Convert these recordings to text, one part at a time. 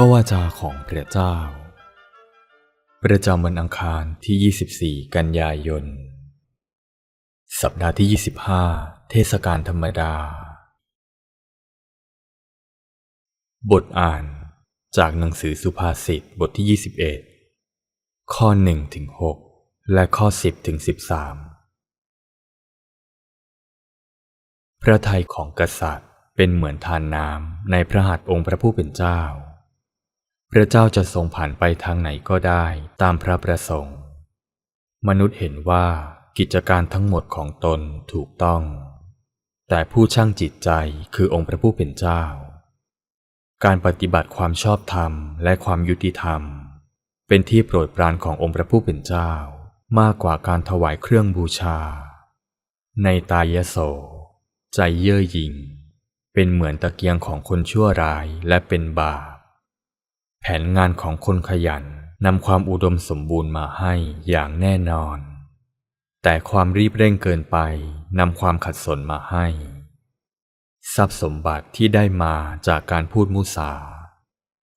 ระวาจาของพระเจ้า ประจำวันอังคารที่ 24 กันยายน สัปดาห์ที่ 25 เทศกาลธรรมดา บทอ่านจากหนังสือสุภาษิตบทที่ 21 ข้อ1ถึง6และข้อ 10ถึง13 พระทัยของกษัตริย์เป็นเหมือนทานน้ำในพระหัตถ์องค์พระผู้เป็นเจ้า พระเจ้าจะทรงผ่านไปทางไหนก็ได้ตามพระประสงค์ มนุษย์เห็นว่ากิจการทั้งหมดของตนถูกต้อง แต่ผู้ช่างจิตใจคือองค์พระผู้เป็นเจ้า การปฏิบัติความชอบธรรมและความยุติธรรม เป็นที่โปรดปรานขององค์พระผู้เป็นเจ้า มากกว่าการถวายเครื่องบูชา ในตายโส ใจเย่อหยิ่ง เป็นเหมือนตะเกียงของคนชั่วร้ายและเป็นบาป แผนงานของคนขยันนำความอุดมสมบูรณ์มาให้อย่างแน่นอน แต่ความรีบเร่งเกินไปนำความขัดสนมาให้ ทรัพย์สมบัติที่ได้มาจากการพูดมุสา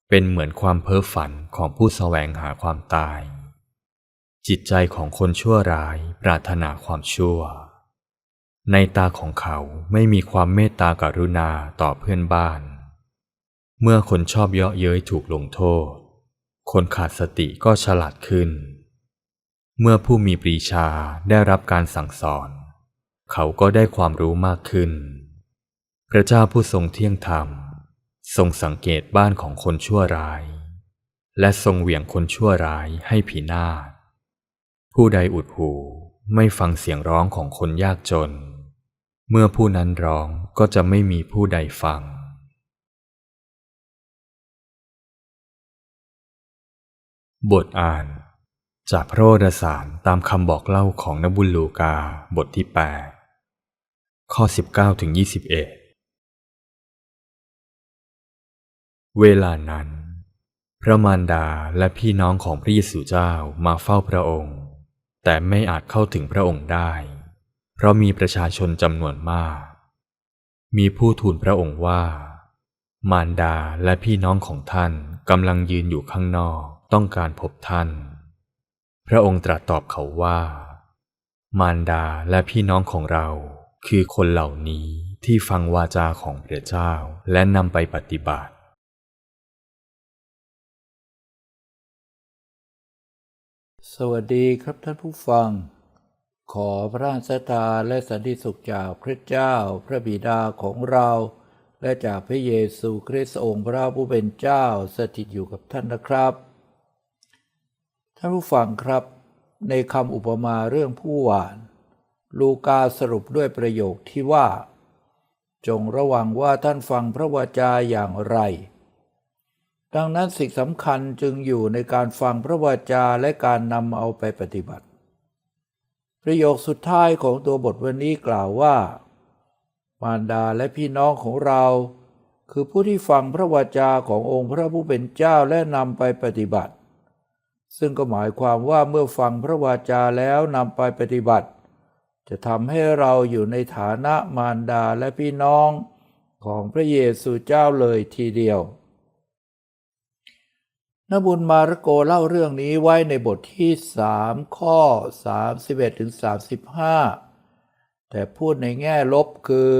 เป็นเหมือนความเพ้อฝันของผู้แสวงหาความตาย จิตใจของคนชั่วร้ายปรารถนาความชั่ว ในตาของเขาไม่มีความเมตตากรุณาต่อเพื่อนบ้าน เมื่อคนชอบเยาะเย้ยถูกลงโทษ คนขาดสติก็ฉลาดขึ้น เมื่อผู้มีปรีชาได้รับการสั่งสอน เขาก็ได้ความรู้มากขึ้น พระเจ้าผู้ทรงเที่ยงธรรม ทรงสังเกตบ้านของคนชั่วร้าย และทรงเหวี่ยงคนชั่วร้ายให้พินาศผู้ใดอุดหูไม่ฟังเสียงร้องของคนยากจน เมื่อผู้นั้นร้องก็จะไม่มีผู้ใดฟัง บทอ่าน จากพระโอษสารตามคำบอกเล่าของนบุลลูกาบทที่8ข้อ 19ถึง21 เวลานั้น พระมารดาและพี่น้องของพระเยซูเจ้ามาเฝ้าพระองค์ แต่ไม่อาจเข้าถึงพระองค์ได้ เพราะมีประชาชนจำนวนมาก มีผู้ทูลพระองค์ว่า มารดาและพี่น้องของท่านกำลังยืนอยู่ข้างนอก ต้องการพบท่าน พระองค์ตรัสตอบเขาว่า มารดาและพี่น้องของเราคือคนเหล่านี้ที่ฟังวาจาของพระเจ้าและนำไปปฏิบัติ สวัสดีครับท่านผู้ฟัง ขอพระราชทานและสันติสุขจากพระเจ้าพระบิดาของเรา และจากพระเยซูคริสต์องค์พระผู้เป็นเจ้าสถิตอยู่กับท่านนะครับ ท่านผู้ฟังครับ ในคำอุปมาเรื่องผู้หวาน ลูกาสรุปด้วยประโยคที่ว่า จงระวังว่าท่านฟังพระวจาอย่างไร ดังนั้นสิ่งสำคัญจึงอยู่ในการฟังพระวจาและการนำเอาไปปฏิบัติ ประโยคสุดท้ายของตัวบทวันนี้กล่าวว่า มารดาและพี่น้องของเราคือผู้ที่ฟังพระวจาขององค์พระผู้เป็นเจ้าและนำไปปฏิบัติ ซึ่งก็หมายความว่าเมื่อฟังพระวจาแล้วนำไปปฏิบัติ จะทำให้เราอยู่ในฐานะมารดาและพี่น้องของพระเยซูเจ้าเลยทีเดียว นบุญมาระโกเล่าเรื่องนี้ไว้ในบทที่สามข้อ 31ถึง35แต่พูดในแง่ลบคือ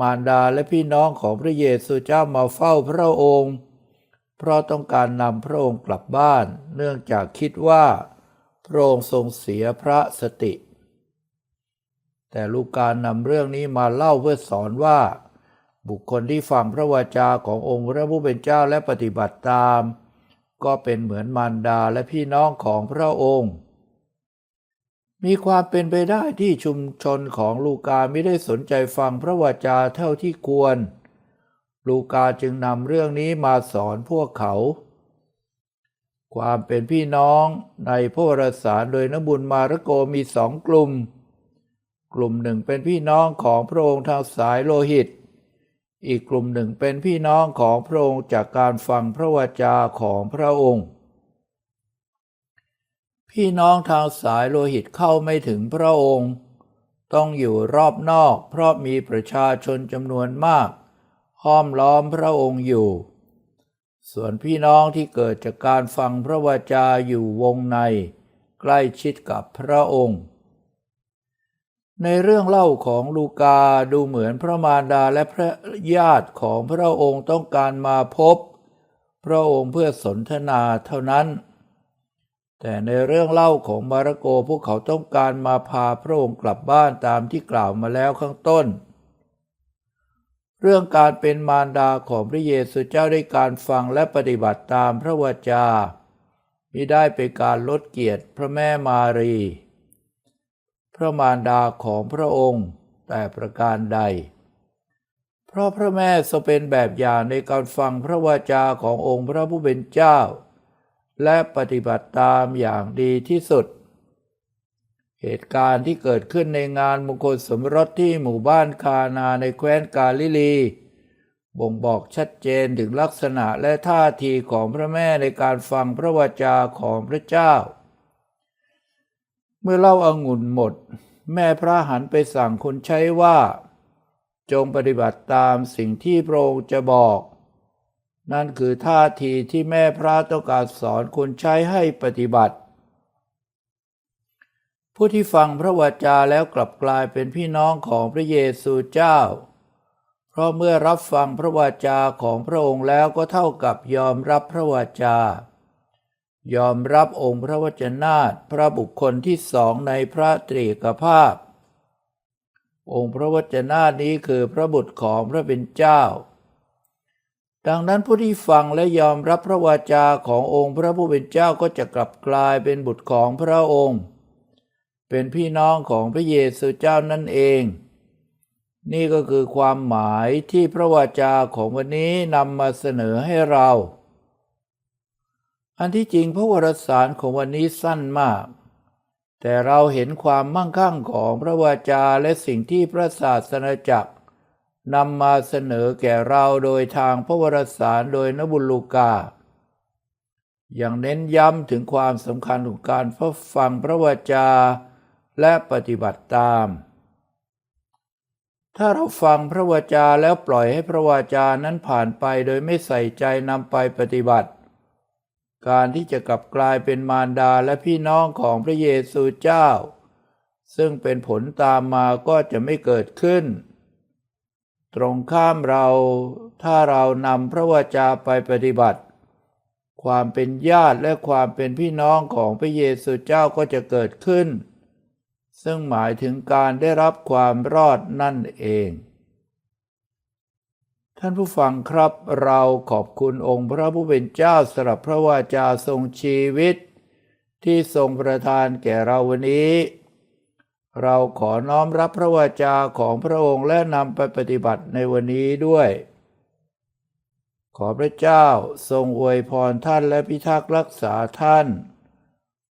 มารดาและพี่น้องของพระเยซูเจ้ามาเฝ้าพระองค์ เพราะต้องการนำพระองค์กลับบ้าน เนื่องจากคิดว่าพระองค์ทรงเสียพระสติ แต่ลูกการนำเรื่องนี้มาเล่าเพื่อสอนว่า บุคคลที่ฟังพระวจาขององค์พระผู้เป็นเจ้าและปฏิบัติตาม ก็เป็นเหมือนมารดาและพี่น้องของพระองค์ มีความเป็นไปได้ที่ชุมชนของลูกาไม่ได้สนใจฟังพระวจาเท่าที่ควร ลูกาจึงนำเรื่องนี้มาสอนพวกเขา ความเป็นพี่น้องในพระวรสารโดยนบุญมาระโกมีสองกลุ่ม กลุ่มหนึ่งเป็นพี่น้องของพระองค์ทางสายโลหิต อีกกลุ่มหนึ่งเป็นพี่น้องของพระองค์จากการฟังพระวจาของพระองค์ พี่น้องทางสายโลหิตเข้าไม่ถึงพระองค์ ต้องอยู่รอบนอกเพราะมีประชาชนจำนวนมาก ห้อมล้อมพระองค์อยู่ ส่วนพี่น้องที่เกิดจากการฟังพระวจาอยู่วงใน ใกล้ชิดกับพระองค์ ในเรื่องเล่าของลูกาดูเหมือนพระมารดาและพระญาติของพระองค์ต้องการมาพบ พระองค์เพื่อสนทนาเท่านั้น แต่ในเรื่องเล่าของมาระโกพวกเขาต้องการมาพาพระองค์กลับบ้านตามที่กล่าวมาแล้วข้างต้น เรื่องการเป็นมารดาของพระเยซูเจ้าได้การฟังและปฏิบัติตามพระวจามิได้เป็นการลดเกียรติพระแม่มารี พระมารดาของพระองค์แต่ประการใด เพราะพระแม่ทรงเป็นแบบอย่างในการฟังพระวจาขององค์พระผู้เป็นเจ้า และปฏิบัติตามอย่างดีที่สุด เหตุการณ์ที่เกิดขึ้นในงานมงคลสมรสที่หมู่บ้านคานาในแคว้นกาลิลี บ่งบอกชัดเจนถึงลักษณะและท่าทีของพระแม่ในการฟังพระวจาของพระเจ้า เมื่อเล่าอางุ่นหมด แม่พระหันไปสั่งคนใช้ว่า จงปฏิบัติตามสิ่งที่พระองค์จะบอก นั่นคือท่าทีที่แม่พระต้องการสอนคนใช้ให้ปฏิบัติ ผู้ที่ฟังพระวจาแล้วกลับกลายเป็นพี่น้องของพระเยซูเจ้า เพราะเมื่อรับฟังพระวจาของพระองค์แล้วก็เท่ากับยอมรับพระวจา ยอมรับองค์พระวจนาถพระบุคคลที่สองในพระตรีกภาพ องค์พระวจนาถนี้คือพระบุตรของพระเป็นเจ้า ดังนั้นผู้ที่ฟังและยอมรับพระวจาขององค์พระผู้เป็นเจ้าก็จะกลับกลายเป็นบุตรของพระองค์ เป็นพี่น้องของพระเยซูเจ้านั่นเอง นี่ก็คือความหมายที่พระวจาของวันนี้นำมาเสนอให้เรา อันที่จริงพระวรสารของวันนี้สั้นมาก แต่เราเห็นความมั่งคั่งของพระวจาและสิ่งที่พระศาสนาจักรนำมาเสนอแก่เราโดยทางพระวรสารโดยนบุลูกา อย่างเน้นย้ำถึงความสำคัญของการฟังพระวจา และปฏิบัติตาม ถ้าเราฟังพระวจาแล้วปล่อยให้พระวจานั้นผ่านไปโดยไม่ใส่ใจนำไปปฏิบัติ การที่จะกลับกลายเป็นมารดาและพี่น้องของพระเยซูเจ้า ซึ่งเป็นผลตามมาก็จะไม่เกิดขึ้น ตรงข้ามเราถ้าเรานำพระวจาไปปฏิบัติความเป็นญาติและความเป็นพี่น้องของพระเยซูเจ้าก็จะเกิดขึ้น ซึ่งหมายถึงการได้รับความรอดนั่นเอง ท่านผู้ฟังครับเราขอบคุณองค์พระผู้เป็นเจ้าสำหรับพระวาจาทรงชีวิต ที่ทรงประทานแก่เราวันนี้ เราขอน้อมรับพระวาจาของพระองค์และนำไปปฏิบัติในวันนี้ด้วย ขอพระเจ้าทรงอวยพรท่านและพิทักษ์รักษาท่าน